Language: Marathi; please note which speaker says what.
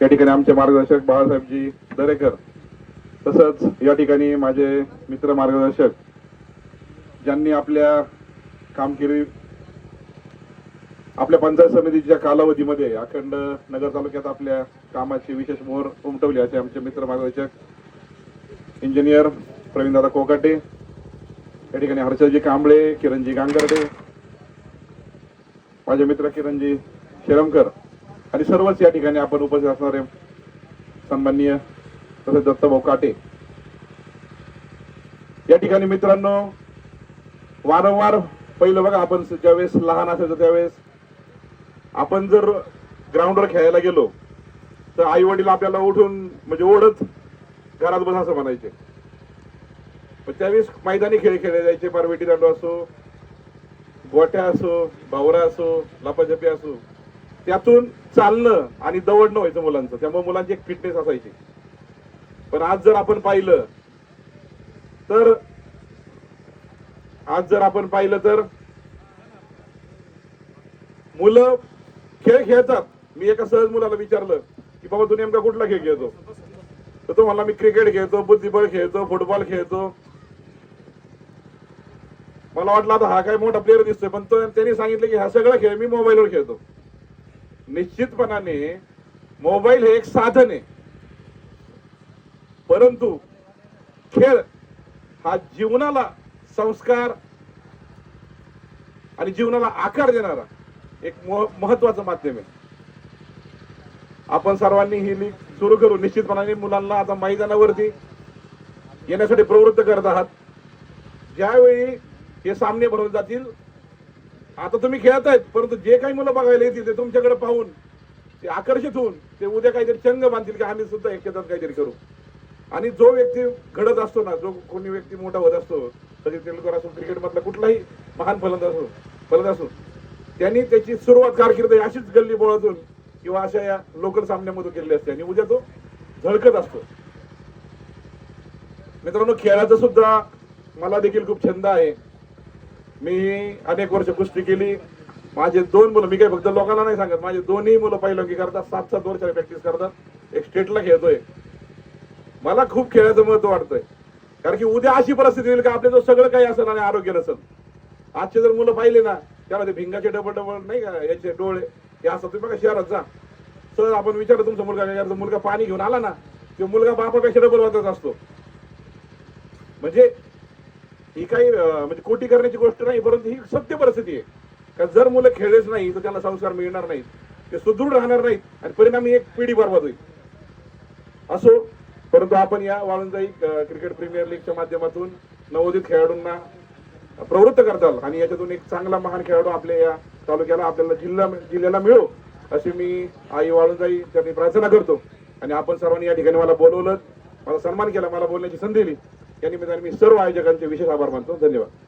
Speaker 1: या ठिकाणी आमचे मार्गदर्शक बाळासाहेबजी दरेकर तसंच या ठिकाणी माझे मित्र मार्गदर्शक ज्यांनी आपल्या कामगिरी आपल्या पंचायत समितीच्या कालावधीमध्ये अखंड नगर तालुक्यात आपल्या कामाची विशेष मोहर उमटवली असे आमचे मित्र मार्गदर्शक इंजिनियर प्रवीणदादा कोकाटे या ठिकाणी हर्षदजी कांबळे किरणजी गांगर्डे माझे मित्र किरणजी शेरमकर आणि सर्वच या ठिकाणी आपण उपस्थित असणारे सन्माननीय तसेच दत्तभाऊ काटे. या ठिकाणी मित्रांनो वारंवार पहिलं बघा आपण ज्यावेळेस लहान असायचो त्यावेळेस आपण जर ग्राउंडवर खेळायला गेलो तर आई वडील आपल्याला उठून म्हणजे ओढत घरात बस असं म्हणायचे. पण त्यावेळेस मैदानी खेळ खेळले जायचे पारवेटी दांडू असो गोट्या असो भावरा असो लपाछपी असो. त्यातून चालणं आणि दवडणं व्हायचं मुलांचं. त्यामुळे मुलांची एक फिटनेस असायची. पण आज जर आपण पाहिलं तर आज जर आपण पाहिलं तर मुलं खेळ खेळतात. मी एका सहज मुलाला विचारलं की बाबा तू नेमका कुठला खेळ खेळतो? तर तो म्हणला मी क्रिकेट खेळतो बुद्धिबळ खेळतो फुटबॉल खेळतो. मला वाटलं आता हा काय मोठा प्लेअर दिसतोय पण तो त्यांनी सांगितलं की हा सगळा खेळ मी मोबाईलवर खेळतो. निश्चितपणाने मोबाईल हे एक साधन आहे. परंतु खेळ हा जीवनाला संस्कार आणि जीवनाला आकार देणारा एक महत्वाचं माध्यम आहे. आपण सर्वांनी ही लीग सुरू करू. निश्चितपणाने मुलांना आता मैदानावरती येण्यासाठी प्रवृत्त करत आहात. ज्यावेळी हे सामने भरवले जातील आता तुम्ही खेळत आहेत परंतु जे काही मुलं बघायला येतील ते तुमच्याकडे पाहून ते आकर्षित होऊन ते उद्या काहीतरी चंग बांधतील की? आम्ही सुद्धा एक काहीतरी करू. आणि जो व्यक्ती घडत असतो ना जो कोणी व्यक्ती मोठा होत असतो सचिन तेंडुलकर असो क्रिकेटमधला कुठलाही महान फलंदाज असो फलंदाज असो त्यांनी त्याची सुरुवात कारकीर्द अशीच गल्ली बोळातून किंवा अशा या लोकल सामन्यामधून केलेली असते. आणि उद्या तो झळकत असतो. मित्रांनो खेळाचा सुद्धा मला देखील खूप छंद आहे. मी अनेक वर्ष कुस्ती केली. माझे दोन मुलं मी काही फक्त लोकांना नाही सांगत. माझे दोन्ही मुलं पहिलं की करतात सात सात वर्षाला प्रॅक्टिस करतात. एक स्टेटला खेळतोय. मला खूप खेळायचं महत्त्व वाटतंय. कारण की उद्या अशी परिस्थिती येईल का आपल्या जो सगळं काही असेल आणि आरोग्य नसेल. आजचे जर मुलं पाहिले ना त्याला ते भिंगाचे डबल डबल नाही का याचे डोळे हे असं तुम्ही बघा शहरात जा. सर आपण विचारलं तुमचा मुलगा यार मुलगा पाणी घेऊन आला ना तो मुलगा बापापेक्षा डबल वाजत असतो. म्हणजे ही काही म्हणजे कोटी करण्याची गोष्ट नाही परंतु ही सत्य परिस्थिती आहे. का जर मुलं खेळलेच नाही तर त्यांना संस्कार मिळणार नाहीत. ते सुदृढ राहणार नाहीत आणि परिणामी एक पिढी बरबाद होईल. असो परंतु आपण या वाळुंजाई क्रिकेट प्रीमियर लीगच्या माध्यमातून नवोदित खेळाडूंना प्रवृत्त करताल आणि याच्यातून एक चांगला महान खेळाडू आपल्या या तालुक्याला आपल्याला जिल्हा जिल्ह्याला मिळो अशी मी आई वाळुंजाई त्यांनी प्रार्थना करतो. आणि आपण सर्वांनी या ठिकाणी मला बोलवलं मला सन्मान केला मला बोलण्याची संधी दिली. या निमित्ताने मी सर्व आयोजकांचे विशेष आभार मानतो. धन्यवाद.